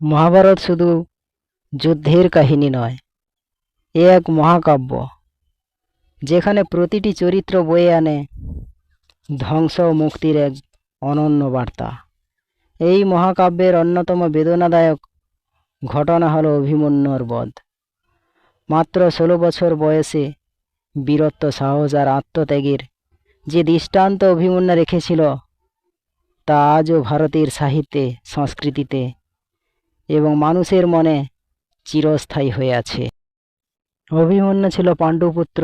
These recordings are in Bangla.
মহাভারত শুধু যুদ্ধের কাহিনী নয়, এ এক মহাকাব্য, যেখানে প্রতিটি চরিত্র বয়ে আনে ধ্বংস ও মুক্তির এক অনন্য বার্তা। এই মহাকাব্যের অন্যতম বেদনাদায়ক ঘটনা হলো অভিমন্যুর বধ। মাত্র ষোলো বছর বয়সে বীরত্ব সাহস আর আত্মত্যাগের যে দৃষ্টান্ত অভিমন্যু রেখেছিল, তা আজও ভারতের সাহিত্যে, সংস্কৃতিতে এবং মানুষের মনে চিরস্থায়ী হয়ে আছে। অভিমন্যু ছিল পাণ্ডুপুত্র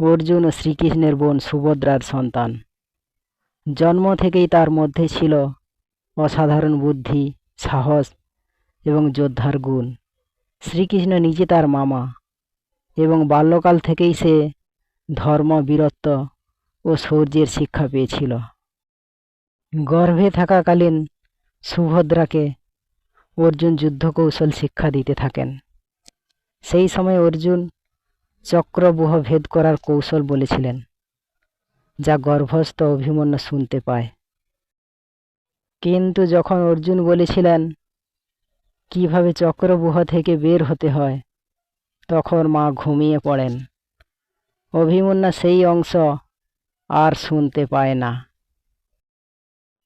অর্জুন ও শ্রীকৃষ্ণের বোন সুভদ্রার সন্তান। জন্ম থেকেই তার মধ্যে ছিল অসাধারণ বুদ্ধি, সাহস এবং যোদ্ধার গুণ। শ্রীকৃষ্ণ নিজে তার মামা এবং বাল্যকাল থেকেই সে ধর্ম, বীরত্ব ও শৌর্যের শিক্ষা পেয়েছিল। গর্ভে থাকাকালীন সুভদ্রাকে অর্জুন যুদ্ধ কৌশল শিক্ষা দিতে থাকেন। সেই সময় অর্জুন চক্রবুহ ভেদ করার কৌশল বলেছিলেন, যা গর্ভস্থ অভিমন্যু শুনতে পায়। কিন্তু যখন অর্জুন বলেছিলেন, কীভাবে চক্রবুহ থেকে বের হতে হয়? তখন মা ঘুমিয়ে পড়েন। অভিমন্যু সেই অংশ আর শুনতে পায় না।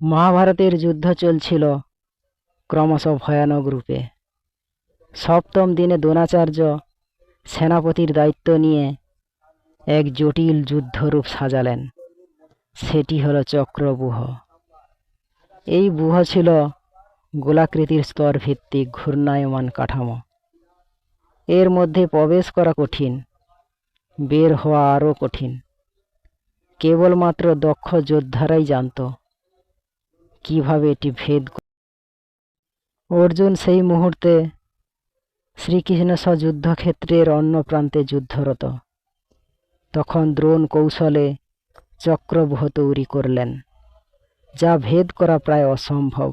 মহাভারতের যুদ্ধ চলছিল ক্রমশ ভয়ানক রূপে। সপ্তম দিনে দ্রোণাচার্য সেনাপতির দায়িত্ব নিয়ে এক জটিল যুদ্ধরূপ সাজালেন। সেটি হলো চক্রবুহ এই বুহ ছিল গোলাকৃতির স্তর ভিত্তিক ঘূর্ণায়মান কাঠামো। এর মধ্যে প্রবেশ করা কঠিন, বের হওয়া আরও কঠিন। কেবলমাত্র দক্ষ যোদ্ধারাই জানত কীভাবে এটি ভেদ অর্জুন সেই মুহূর্তে শ্রীকৃষ্ণ সহ যুদ্ধক্ষেত্রের অন্য প্রান্তে যুদ্ধরত। তখন দ্রোণ কৌশলে চক্রব্যূহ তৈরি করলেন, যা ভেদ করা প্রায় অসম্ভব।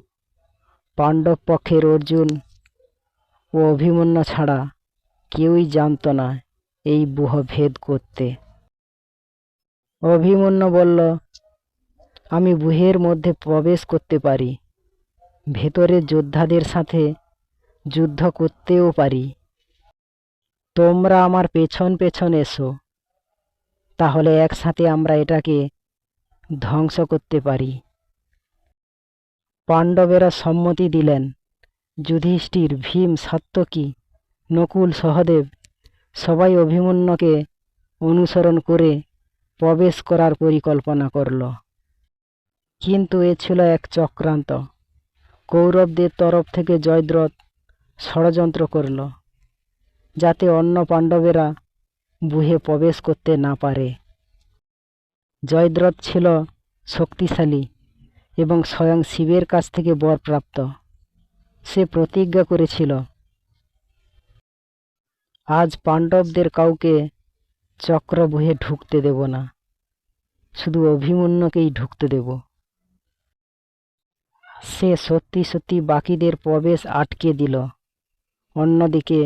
পাণ্ডব পক্ষের অর্জুন ও অভিমন্যু ছাড়া কেউই জানত না এই বুহ ভেদ করতে। অভিমন্যু বলল, আমি বুহের মধ্যে প্রবেশ করতে পারি। ভেতরের যোদ্ধাদের সাথে যুদ্ধ করতেও পারি। তোমরা আমার পেছন পেছন এসো, তাহলে একসাথে আমরা এটাকে ধ্বংস করতে পারি। পাণ্ডবেরা সম্মতি দিলেন, যুধিষ্ঠির ভীম সাত্যকী নকুল সহদেব সবাই অভিমন্যুকে অনুসরণ করে প্রবেশ করার পরিকল্পনা করল। কিন্তু এ ছিল এক চক্রান্ত। কৌরবদের তরফ থেকে জয়দ্রথ ষড়যন্ত্র করল, যাতে অন্য পাণ্ডবেরা বুহে প্রবেশ করতে না পারে। জয়দ্রথ ছিল শক্তিশালী এবং স্বয়ং শিবের কাছ থেকে বরপ্রাপ্ত সে প্রতিজ্ঞা করেছিল, আজ পাণ্ডবদের কাউকে চক্রবুহে ঢুকতে দেব না, শুধু অভিমন্যুকেই ঢুকতে দেব। সে সত্যি সত্যি বাকিদের প্রবেশ আটকে দিল। অন্যদিকে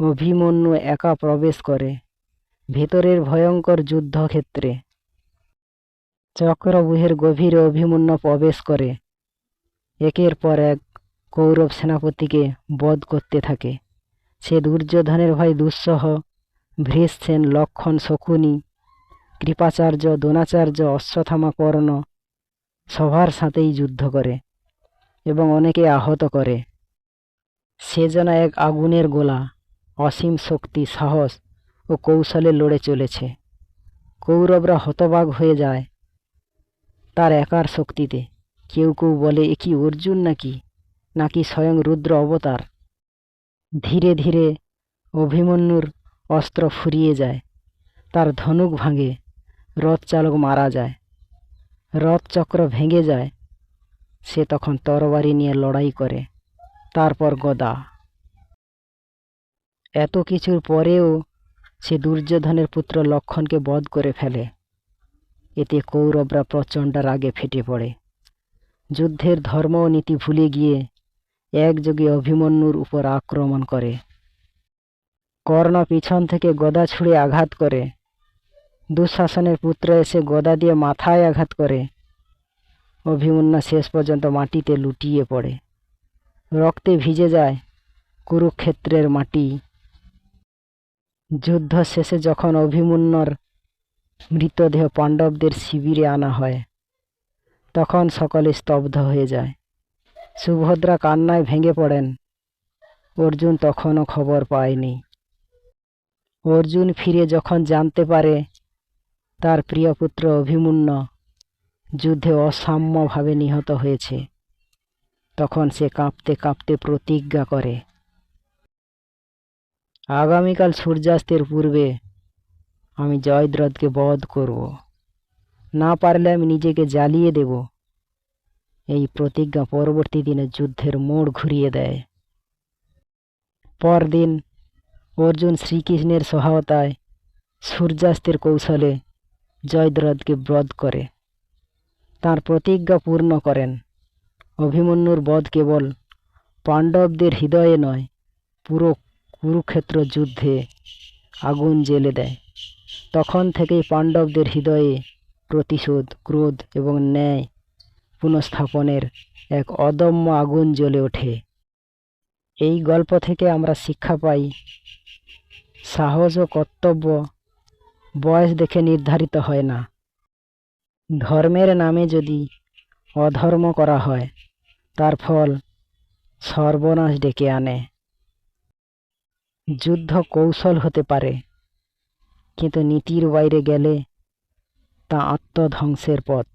অভিমন্যু একা প্রবেশ করে। ভেতরের ভয়ঙ্কর যুদ্ধক্ষেত্রে চক্রবুহের গভীরে অভিমন্যু প্রবেশ করে। একের পর এক কৌরব সেনাপতিকে বধ করতে থাকে। সে দুর্যোধনের ভাই দুঃসহ ভীষ্মেন লক্ষণ শকুনি, কৃপাচার্য, দ্রোণাচার্য, অশ্বত্থামা কর্ণ সবার সাথেই যুদ্ধ করে এবং অনেকে আহত করে। সে যেন এক আগুনের গোলা, অসীম শক্তি, সাহস ও কৌশলে লড়ে চলেছে। কৌরবরা হতবাক হয়ে যায় তার একার শক্তিতে। কেউ কেউ বলে, এ কি অর্জুন নাকি? নাকি স্বয়ং রুদ্র অবতার? ধীরে ধীরে অভিমন্যুর অস্ত্র ফুরিয়ে যায়, তার ধনুক ভাঙে রথ চালক মারা যায়। রথ চক্র ভেঙে যায়, সে তখন তরবারি নিয়ে লড়াই করে। তারপর গদা। এত কিছুর পরেও সে দুর্যোধনের পুত্র লক্ষণকে বধ করে ফেলে। এতে কৌরবরা প্রচণ্ড রাগে ফেটে পড়ে। যুদ্ধের ধর্ম ও নীতি ভুলে গিয়ে একযোগে অভিমন্যুর উপর আক্রমণ করে। কর্ণ পিছন থেকে গদা ছুঁড়ে আঘাত করে। দুঃশাসনের পুত্র এসে গদা দিয়ে মাথায় আঘাত করে। অভিমন্যু শেষ পর্যন্ত মাটিতে লুটিয়ে পড়ে। রক্তে ভিজে যায় কুরুক্ষেত্রের মাটি। যুদ্ধ শেষে যখন অভিমন্যুর মৃতদেহ পাণ্ডবদের শিবিরে আনা হয়, তখন সকলে স্তব্ধ হয়ে যায়। সুভদ্রা কান্নায় ভেঙে পড়েন। অর্জুন তখনও খবর পায়নি। অর্জুন ফিরে যখন জানতে পারে তার প্রিয় পুত্র অভিমন্যু যুদ্ধে অসাম্যভাবে নিহত হয়েছে। তখন সে কাঁপতে কাঁপতে প্রতিজ্ঞা করে। আগামীকাল সূর্যাস্তের পূর্বে আমি জয়দ্রথকে বধ করব। না পারলে আমি নিজেকে জ্বালিয়ে দেব। এই প্রতিজ্ঞা পরবর্তী দিনে যুদ্ধের মোড় ঘুরিয়ে দেয়। পরদিন অর্জুন শ্রীকৃষ্ণের সহায়তায় সূর্যাস্তের কৌশলে জয়দ্রথকে বধ করে। তার প্রতিজ্ঞা পূর্ণ করেন। অভিমন্যুর বধ কেবল পাণ্ডবদের হৃদয়ে নয়, পুরো কুরুক্ষেত্র যুদ্ধে আগুন জ্বেলে দেয়। তখন থেকেই পাণ্ডবদের হৃদয়ে প্রতিশোধ, ক্রোধ এবং ন্যায় পুনঃস্থাপনের এক অদম্য আগুন জ্বলে ওঠে। এই গল্প থেকে আমরা শিক্ষা পাই, সাহস ও কর্তব্য বয়স দেখে নির্ধারিত হয় না। ধর্মের নামে যদি অধর্ম করা হয়, তার ফল সর্বনাশ ডেকে আনে। যুদ্ধ কৌশল হতে পারে, কিন্তু নীতির বাইরে গেলে তা আত্মধ্বংসের পথ।